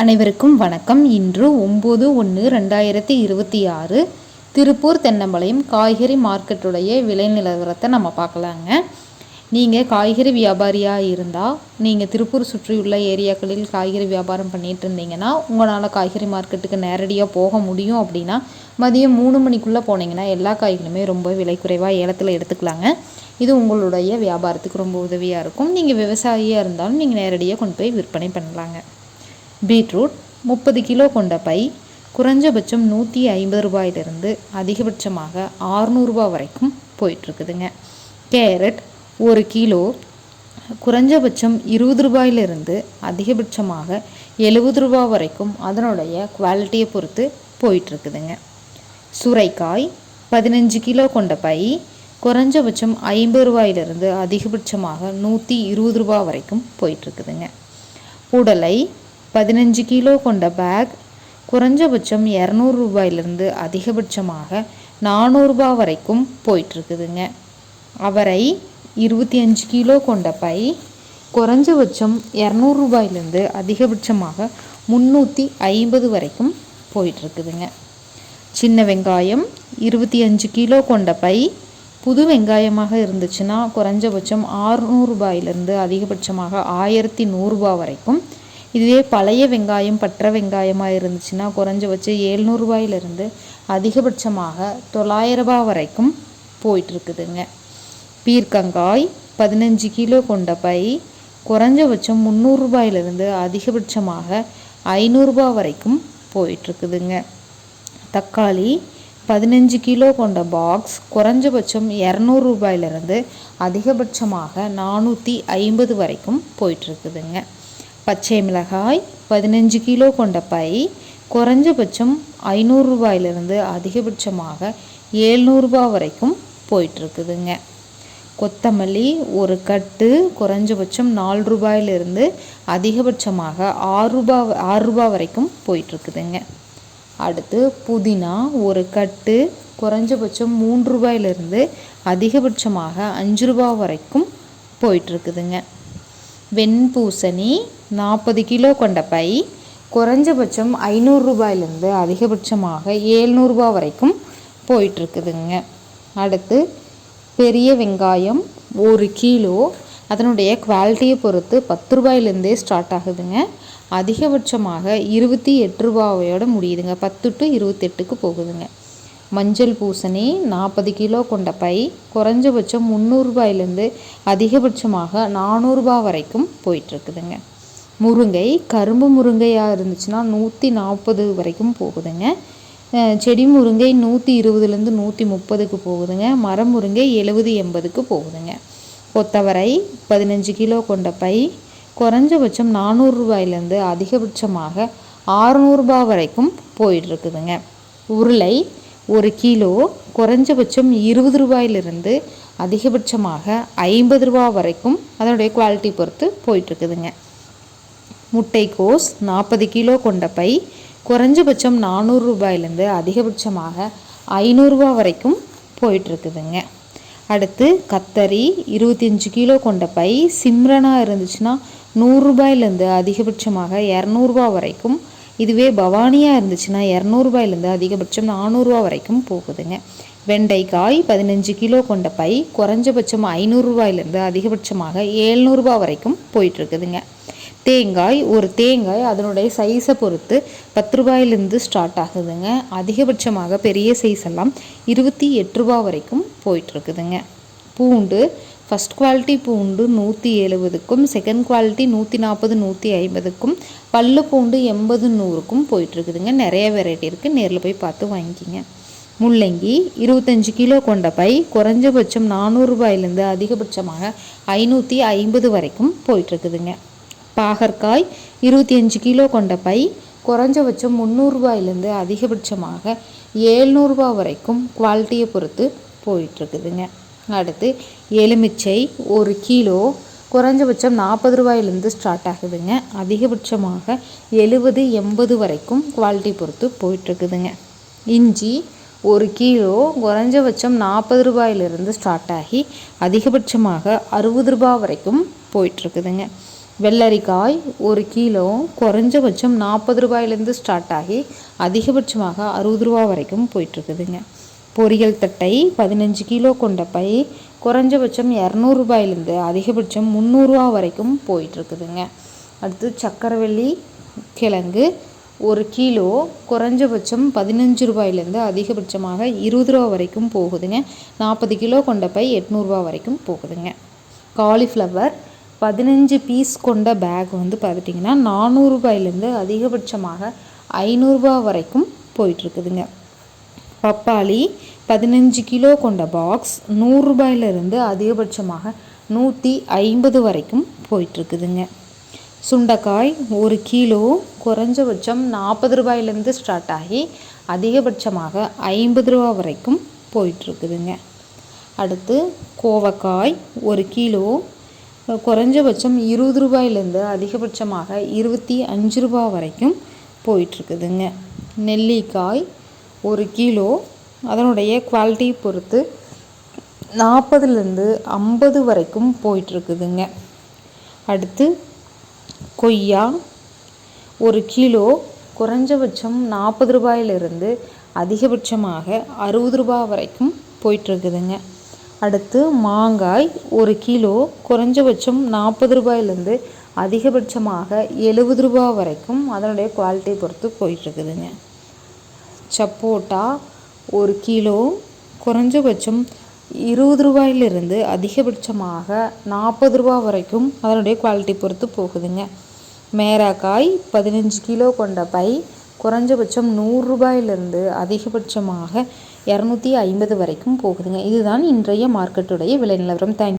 அனைவருக்கும் வணக்கம். இன்று ஒம்பது ஒன்று ரெண்டாயிரத்தி இருபத்தி ஆறு திருப்பூர் தென்னம்பாளையம் காய்கறி மார்க்கெட்டுடைய விலை நிலவரத்தை நம்ம பார்க்கலாங்க. நீங்கள் காய்கறி வியாபாரியாக இருந்தால் நீங்கள் திருப்பூர் சுற்றியுள்ள ஏரியாக்களில் காய்கறி வியாபாரம் பண்ணிகிட்டு இருந்தீங்கன்னா உங்களால் காய்கறி மார்க்கெட்டுக்கு நேரடியாக போக முடியும் அப்படின்னா மதியம் மூணு மணிக்குள்ளே போனீங்கன்னா எல்லா காய்களுமே ரொம்ப விலை குறைவாக ஏலத்தில் எடுத்துக்கலாங்க. இது உங்களுடைய வியாபாரத்துக்கு ரொம்ப உதவியாக இருக்கும். நீங்கள் விவசாயியாக இருந்தாலும் நீங்கள் நேரடியாக கொண்டு போய் விற்பனை பண்ணலாங்க. பீட்ரூட் முப்பது கிலோ கொண்ட பை குறைஞ்சபட்சம் நூற்றி ஐம்பது ரூபாயிலிருந்து அதிகபட்சமாக ஆறுநூறுபா வரைக்கும் போயிட்டுருக்குதுங்க. கேரட் ஒரு கிலோ குறைஞ்சபட்சம் இருபது ரூபாயிலிருந்து அதிகபட்சமாக எழுபது ரூபா வரைக்கும் அதனுடைய குவாலிட்டியை பொறுத்து போயிட்டுருக்குதுங்க. சுரைக்காய் பதினஞ்சு கிலோ கொண்ட பை குறைஞ்சபட்சம் ஐம்பது ரூபாயிலிருந்து அதிகபட்சமாக நூற்றி இருபது ரூபா வரைக்கும் போயிட்டுருக்குதுங்க. புடலை பதினஞ்சு கிலோ கொண்ட பேக் குறைஞ்சபட்சம் இரநூறு ரூபாயிலிருந்து அதிகபட்சமாக நானூறுரூபா வரைக்கும் போயிட்டுருக்குதுங்க. அவரை இருபத்தி அஞ்சு கிலோ கொண்ட பை குறைஞ்சபட்சம் இரநூறு ரூபாயிலேருந்து அதிகபட்சமாக முந்நூற்றி ஐம்பது வரைக்கும் போயிட்டுருக்குதுங்க. சின்ன வெங்காயம் இருபத்தி அஞ்சு கிலோ கொண்ட பை புது வெங்காயமாக இருந்துச்சுன்னா குறைஞ்சபட்சம் ஆறுநூறுபாயிலிருந்து அதிகபட்சமாக ஆயிரத்தி நூறுரூபா வரைக்கும் இதுவே பழைய வெங்காயம் பற்ற வெங்காயமாக இருந்துச்சுன்னா குறைஞ்சபட்சம் ஏழ்நூறுபாயிலிருந்து அதிகபட்சமாக தொள்ளாயிரரூபா வரைக்கும் போயிட்டுருக்குதுங்க. பீர்க்கங்காய் பதினஞ்சு கிலோ கொண்ட பை குறைஞ்சபட்சம் முந்நூறுரூபாயிலிருந்து அதிகபட்சமாக ஐநூறுரூபா வரைக்கும் போயிட்டுருக்குதுங்க. தக்காளி பதினஞ்சு கிலோ கொண்ட பாக்ஸ் குறைஞ்சபட்சம் இரநூறுபாயிலிருந்து அதிகபட்சமாக நானூற்றி ஐம்பது வரைக்கும் போயிட்டுருக்குதுங்க. பச்சை மிளகாய் பதினஞ்சு கிலோ கொண்ட பை குறைஞ்சபட்சம் ஐநூறுரூபாயிலிருந்து அதிகபட்சமாக ஏழ்நூறுபா வரைக்கும் போயிட்டுருக்குதுங்க. கொத்தமல்லி ஒரு கட்டு குறைஞ்சபட்சம் நாலு ரூபாயிலிருந்து அதிகபட்சமாக ஆறு ரூபா ஆறு ரூபா வரைக்கும் போயிட்டுருக்குதுங்க. அடுத்து புதினா ஒரு கட்டு குறைஞ்சபட்சம் மூன்று ரூபாயிலிருந்து அதிகபட்சமாக அஞ்சு ரூபா வரைக்கும் போயிட்டுருக்குதுங்க. வெண்பூசணி நாற்பது கிலோ கொண்ட பை குறைஞ்சபட்சம் ஐநூறுரூபாயிலேருந்து அதிகபட்சமாக ஏழ்நூறுபா வரைக்கும் போயிட்டுருக்குதுங்க. அடுத்து பெரிய வெங்காயம் ஒரு கிலோ. அதனுடைய குவாலிட்டியை பொறுத்து பத்து ரூபாயிலேருந்தே ஸ்டார்ட் ஆகுதுங்க. அதிகபட்சமாக இருபத்தி எட்டு ரூபாயோட முடியுதுங்க. பத்து டு இருபத்தெட்டுக்கு போகுதுங்க. மஞ்சள் பூசணி நாற்பது கிலோ கொண்ட பை குறைஞ்சபட்சம் முந்நூறுரூபாயிலேருந்து அதிகபட்சமாக நானூறுபா வரைக்கும் போயிட்டுருக்குதுங்க. முருங்கை கரும்பு முருங்கையாக இருந்துச்சுன்னா நூற்றி நாற்பது வரைக்கும் போகுதுங்க. செடி முருங்கை நூற்றி இருபதுலேருந்து நூற்றி முப்பதுக்கு போகுதுங்க. மரம் முருங்கை எழுபது எண்பதுக்கு போகுதுங்க. கொத்தவரை பதினஞ்சு கிலோ கொண்ட பை குறைஞ்சபட்சம் நானூறுரூபாயிலேருந்து அதிகபட்சமாக ஆறுநூறுபா வரைக்கும் போயிட்டுருக்குதுங்க. உருளை ஒரு கிலோ குறைஞ்சபட்சம் இருபது ரூபாயிலிருந்து அதிகபட்சமாக ஐம்பது ரூபா வரைக்கும் அதனுடைய குவாலிட்டி பொறுத்து போயிட்டுருக்குதுங்க. முட்டைக்கோஸ் நாற்பது கிலோ கொண்ட பை குறைஞ்சபட்சம் நானூறு ரூபாயிலேருந்து அதிகபட்சமாக ஐநூறுரூவா வரைக்கும் போயிட்டுருக்குதுங்க. அடுத்து கத்தரி இருபத்தஞ்சி கிலோ கொண்ட பை சிம்ரனாக இருந்துச்சுன்னா நூறுரூபாயிலேருந்து அதிகபட்சமாக இரநூறுபா வரைக்கும் இதுவே பவானியாக இருந்துச்சுன்னா இரநூறுபாயிலேருந்து அதிகபட்சம் நானூறுரூவா வரைக்கும் போகுதுங்க. வெண்டைக்காய் பதினஞ்சு கிலோ கொண்ட பை குறைஞ்சபட்சம் ஐநூறுரூவாயிலேருந்து அதிகபட்சமாக ஏழ்நூறுபா வரைக்கும் போயிட்டுருக்குதுங்க. தேங்காய் ஒரு தேங்காய் அதனுடைய சைஸை பொறுத்து பத்து ரூபாயிலேருந்து ஸ்டார்ட் ஆகுதுங்க. அதிகபட்சமாக பெரிய சைஸ் எல்லாம் இருபத்தி எட்டு ரூபா வரைக்கும் போயிட்டுருக்குதுங்க. பூண்டு ஃபஸ்ட் குவாலிட்டி பூண்டு நூற்றி எழுபதுக்கும் செகண்ட் குவாலிட்டி நூற்றி நாற்பது நூற்றி ஐம்பதுக்கும் பல்லு பூண்டு எண்பது நூறுக்கும் போயிட்டுருக்குதுங்க. நிறைய வெரைட்டி இருக்குது நேரில் போய் பார்த்து வாங்கிக்கிங்க. முள்ளங்கி இருபத்தஞ்சி கிலோ கொண்ட பை குறைஞ்சபட்சம் நானூறுரூபாயிலேருந்து அதிகபட்சமாக ஐநூற்றி ஐம்பது வரைக்கும் போயிட்டுருக்குதுங்க. பாகற்காய் இருபத்தி அஞ்சு கிலோ கொண்ட பை குறைஞ்சபட்சம் முந்நூறுரூபாயிலேருந்து அதிகபட்சமாக ஏழ்நூறுபா வரைக்கும் குவாலிட்டியை பொறுத்து போயிட்டுருக்குதுங்க. அடுத்து எலுமிச்சை ஒரு கிலோ குறைஞ்சபட்சம் நாற்பது ரூபாயிலேருந்து ஸ்டார்ட் ஆகுதுங்க. அதிகபட்சமாக எழுபது எண்பது வரைக்கும் குவாலிட்டி பொறுத்து போயிட்டுருக்குதுங்க. இஞ்சி ஒரு கிலோ குறைஞ்சபட்சம் நாற்பது ரூபாயிலிருந்து ஸ்டார்ட் ஆகி அதிகபட்சமாக அறுபது ரூபா வரைக்கும் போயிட்டுருக்குதுங்க. வெள்ளரிக்காய் ஒரு கிலோ குறைஞ்சபட்சம் நாற்பது ரூபாயிலேருந்து ஸ்டார்ட் ஆகி அதிகபட்சமாக அறுபது ரூபா வரைக்கும் போயிட்டுருக்குதுங்க. பொரியல் தட்டை பதினஞ்சு கிலோ கொண்ட பை குறைஞ்சபட்சம் இரநூறுபாயிலேருந்து அதிகபட்சம் முந்நூறுரூவா வரைக்கும் போயிட்டுருக்குதுங்க. அடுத்து சக்கரவள்ளி கிழங்கு ஒரு கிலோ குறைஞ்சபட்சம் பதினஞ்சு ரூபாயிலேருந்து அதிகபட்சமாக இருபது ரூபா வரைக்கும் போகுதுங்க. நாற்பது கிலோ கொண்ட பை எட்நூறுரூவா வரைக்கும் போகுதுங்க. காலிஃப்ளவர் பதினஞ்சு பீஸ் கொண்ட பேக் வந்து பார்த்துட்டிங்கன்னா நானூறுரூபாயிலேருந்து அதிகபட்சமாக ஐநூறுரூபா வரைக்கும் போயிட்டுருக்குதுங்க. பப்பாளி பதினஞ்சு கிலோ கொண்ட பாக்ஸ் நூறுரூபாயிலிருந்து அதிகபட்சமாக நூற்றி ஐம்பது வரைக்கும் போயிட்டுருக்குதுங்க. சுண்டைக்காய் ஒரு கிலோ குறைஞ்சபட்சம் நாற்பது ரூபாயிலேருந்து ஸ்டார்ட் ஆகி அதிகபட்சமாக ஐம்பது ரூபா வரைக்கும் போயிட்டுருக்குதுங்க. அடுத்து கோவக்காய் ஒரு கிலோ குறைஞ்சபட்சம் இருபது ரூபாயிலேருந்து அதிகபட்சமாக இருபத்தி அஞ்சு ரூபா வரைக்கும் போயிட்டுருக்குதுங்க. நெல்லிக்காய் ஒரு கிலோ அதனுடைய குவாலிட்டி பொறுத்து நாற்பதுலேருந்து ஐம்பது வரைக்கும் போயிட்டுருக்குதுங்க. அடுத்து கொய்யா ஒரு கிலோ குறைஞ்சபட்சம் நாற்பது ரூபாயிலிருந்து அதிகபட்சமாக அறுபது ரூபா வரைக்கும் போயிட்டுருக்குதுங்க. அடுத்து மாங்காய் ஒரு கிலோ குறைஞ்சபட்சம் நாற்பது ரூபாயிலேருந்து அதிகபட்சமாக எழுபது ரூபா வரைக்கும் அதனுடைய குவாலிட்டி பொறுத்து போயிட்டுருக்குதுங்க. சப்போட்டா ஒரு கிலோ குறைஞ்சபட்சம் இருபது ரூபாயிலிருந்து அதிகபட்சமாக நாற்பது ரூபா வரைக்கும் அதனுடைய குவாலிட்டி பொறுத்து போகுதுங்க. மேராக்காய் பதினஞ்சு கிலோ கொண்ட பை குறைஞ்சபட்சம் நூறுரூபாயிலிருந்து அதிகபட்சமாக இரநூத்தி ஐம்பது வரைக்கும் போகுதுங்க. இதுதான் இன்றைய மார்க்கெட்டுடைய விலை நிலவரம். தேங்க்